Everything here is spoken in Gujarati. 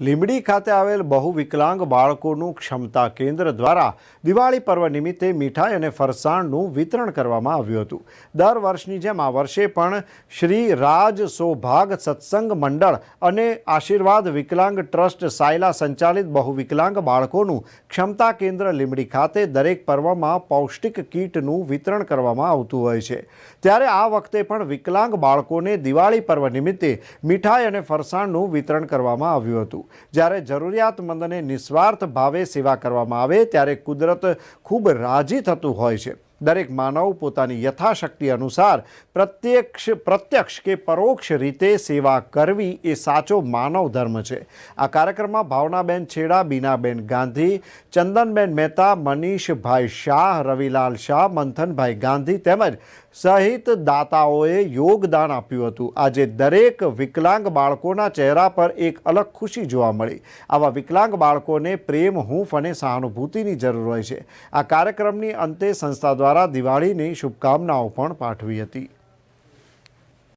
લીંબડી ખાતે આવેલ બહુ વિકલાંગ બાળકોનું ક્ષમતા કેન્દ્ર દ્વારા દિવાળી પર્વ નિમિત્તે મીઠાઈ અને ફરસાણનું વિતરણ કરવામાં આવ્યું હતું. દર વર્ષની જેમ આ વર્ષે પણ શ્રી રાજ સૌભાગ સત્સંગ મંડળ અને આશીર્વાદ વિકલાંગ ટ્રસ્ટ સાયલા સંચાલિત બહુ વિકલાંગ બાળકોનું ક્ષમતા કેન્દ્ર લીંબડી ખાતે દરેક પર્વમાં પૌષ્ટિક કીટનું વિતરણ કરવામાં આવતું હોય છે. ત્યારે આ વખતે પણ વિકલાંગ બાળકોને દિવાળી પર્વ નિમિત્તે મીઠાઈ અને ફરસાણનું વિતરણ કરવામાં આવ્યું હતું. જ્યારે જરૂરિયાતમંદને નિસ્વાર્થ ભાવે સેવા કરવામાં આવે ત્યારે કુદરત ખૂબ રાજી થતું હોય છે. દરેક માનવ પોતાની યથાશક્તિ અનુસાર પ્રત્યક્ષ પ્રત્યક્ષ કે પરોક્ષ રીતે સેવા કરવી એ સાચો માનવ ધર્મ છે. આ કાર્યક્રમમાં ભાવનાબેન છેડા, બીનાબેન ગાંધી, ચંદનબેન મહેતા, મનીષભાઈ શાહ, રવિલાલ શાહ, મંથનભાઈ ગાંધી તેમજ સહિત દાતાઓએ યોગદાન આપ્યું હતું. આજે દરેક વિકલાંગ બાળકોના ચહેરા પર એક અલગ ખુશી જોવા મળી. આવા વિકલાંગ બાળકોને પ્રેમ, હૂંફ અને સહાનુભૂતિની જરૂર હોય છે. આ કાર્યક્રમની અંતે સંસ્થા દ્વારા દિવાળીની શુભકામનાઓ પણ પાઠવી હતી.